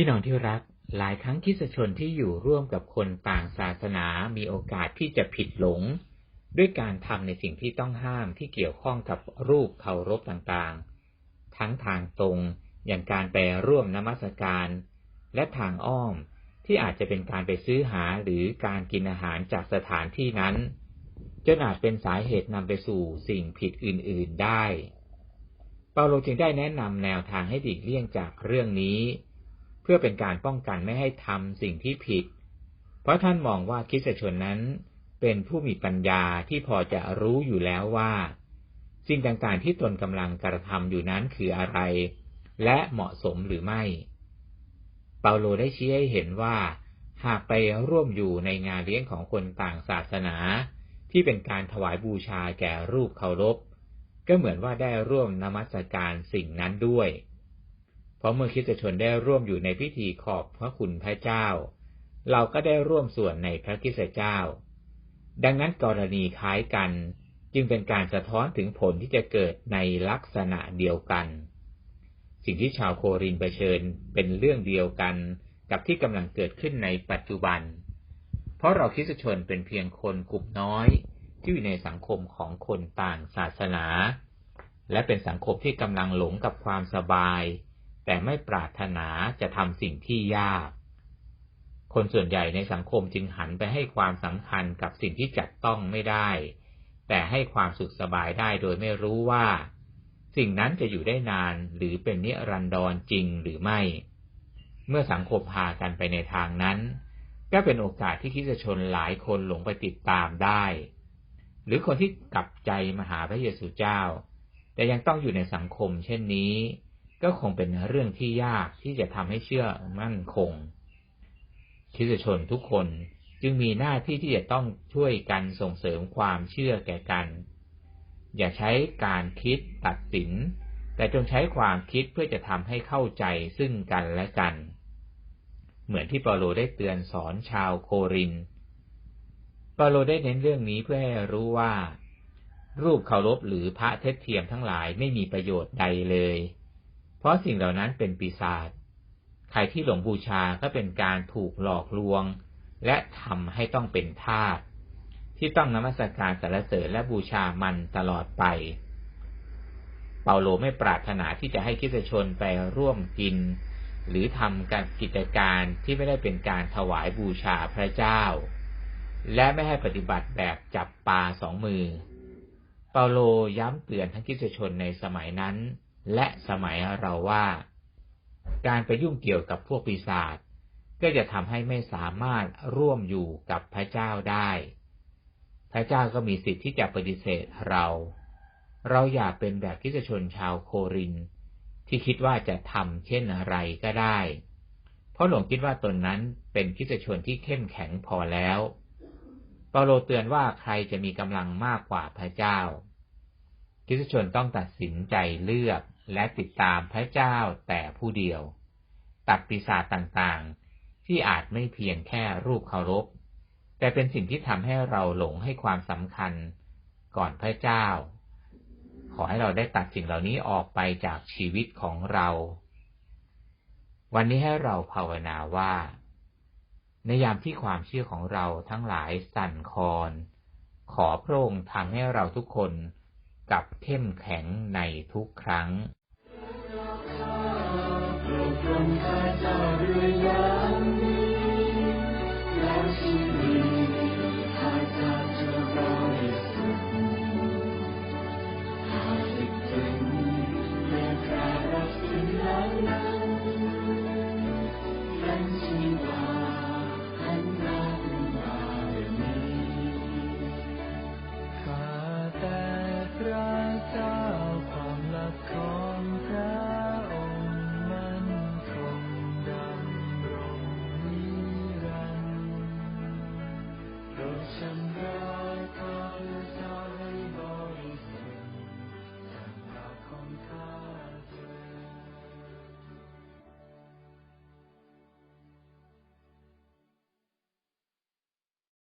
พี่น้องที่รักหลายครั้งคริสชนที่อยู่ร่วมกับคนต่างศาสนามีโอกาสที่จะผิดหลง ด้วยการทำในสิ่งที่ต้องห้ามที่เกี่ยวข้องกับรูปเคารพต่างๆ ทั้งทางตรงอย่างการไปร่วมนมัสการ และทางอ้อมที่อาจจะเป็นการไปซื้อหาหรือการกินอาหารจากสถานที่นั้นจนอาจเป็นสาเหตุนำไปสู่สิ่งผิดอื่น ๆได้ เปาโลจึงได้แนะนำแนวทางให้ดีกเลี่ยงจากเรื่องนี้ พื่อเป็นการป้องกันไม่ให้ทำสิ่งที่ผิด เพราะท่านมองว่าคริสตชนนั้น เป็นผู้มีปัญญาที่พอจะรู้อยู่แล้วว่า สิ่งต่างๆที่ตนกำลังกระทำอยู่นั้นคืออะไร และเหมาะสมหรือไม่ เปาโลได้ชี้ให้เห็นว่า หากไปร่วมอยู่ในงานเลี้ยงของคนต่างศาสนา ที่เป็นการถวายบูชาแก่รูปเคารพก็เหมือนว่าได้ร่วมนมัสการสิ่งนั้นด้วย เพราะเมื่อคิดชนได้ร่วมอยู่ในพิธีขอบพระคุณพระเจ้า เราก็ได้ร่วมส่วนในพระคิดเจ้า ดังนั้นกรณีคล้ายกัน จึงเป็นการสะท้อนถึงผลที่จะเกิดในลักษณะเดียวกัน สิ่งที่ชาวโครินเผชิญเป็นเรื่องเดียวกันกับที่กำลังเกิดขึ้นในปัจจุบัน เพราะเราคริสชนเป็นเพียงคนกลุ่มน้อย ที่อยู่ในสังคมของคนต่างศาสนา และเป็นสังคมที่กำลังหลงกับความสบาย แต่ไม่ปรารถนาจะทำสิ่งที่ยาก คนส่วนใหญ่ในสังคมจึงหันไปให้ความสำคัญกับสิ่งที่จัดต้องไม่ได้ แต่ให้ความสุขสบายได้โดยไม่รู้ว่า สิ่งนั้นจะอยู่ได้นานหรือเป็นนิรันดรจริงหรือไม่ เมื่อสังคมพากันไปในทางนั้น ก็เป็นโอกาสที่คิดชนหลายคนหลงไปติดตามได้ หรือคนที่กลับใจมาหาพระเยซูเจ้า แต่ยังต้องอยู่ในสังคมเช่นนี้ ก็คงเป็นเรื่องที่ยากที่จะทำให้เชื่อมั่นคงคิดชนทุกคนจึงมีหน้าที่ที่จะต้องช่วยกันส่งเสริมความเชื่อแก่กัน อย่าใช้การคิดตัดสิน แต่จงใช้ความคิดเพื่อจะทำให้เข้าใจซึ่งกันและกัน เหมือนที่เปาโลได้เตือนสอนชาวโครินเปาโลได้เน้นเรื่องนี้เพื่อให้รู้ว่า รูปเคารพหรือพระเทศเทียมทั้งหลายไม่มีประโยชน์ใดเลย เพราะสิ่งเหล่านั้นเป็นปีศาจ ใครที่หลงบูชาก็เป็นการถูกหลอกลวง และทำให้ต้องเป็นทาสที่ต้องนมัสการสรรเสริญและบูชามันตลอดไป เปาโลไม่ปรารถนาที่จะให้คิดชนไปร่วมกิน หรือทำการกิจการที่ไม่ได้เป็นการถวายบูชาพระเจ้า และไม่ให้ปฏิบัติแบบจับปลาสองมือ เปาโลย้ำเตือนทั้งกิจชนในสมัยนั้น และสมัยเราว่า การไปยุ่งเกี่ยวกับพวกปีศาจก็จะทำให้ไม่สามารถร่วมอยู่กับพระเจ้าได้ พระเจ้าก็มีสิทธิ์ที่จะปฏิเสธเรา เราอย่าเป็นแบบกิจชนชาวโคริน ที่คิดว่าจะทำเช่นอะไรก็ได้ เพราะหลวงคิดว่าตนนั้นเป็นคิสชนที่เข้มแข็งพอแล้ว เปาโลเตือนว่าใครจะมีกำลังมากกว่าพระเจ้าคิสชนต้องตัดสินใจเลือก และติดตามพระเจ้าแต่ผู้เดียว ตัดปีศาจต่างๆ ที่อาจไม่เพียงแค่รูปเคารพ แต่เป็นสิ่งที่ทำให้เราหลงให้ความสำคัญก่อนพระเจ้า ขอให้เราได้ตัดสิ่งเหล่านี้ออกไปจากชีวิตของเรา วันนี้ให้เราภาวนาว่า ในยามที่ความเชื่อของเราทั้งหลายสั่นคลอนขอพระองค์ทำให้เราทุกคนกับเข้มแข็งในทุกครั้ง ข้าแต่พระเจ้าความรักของ some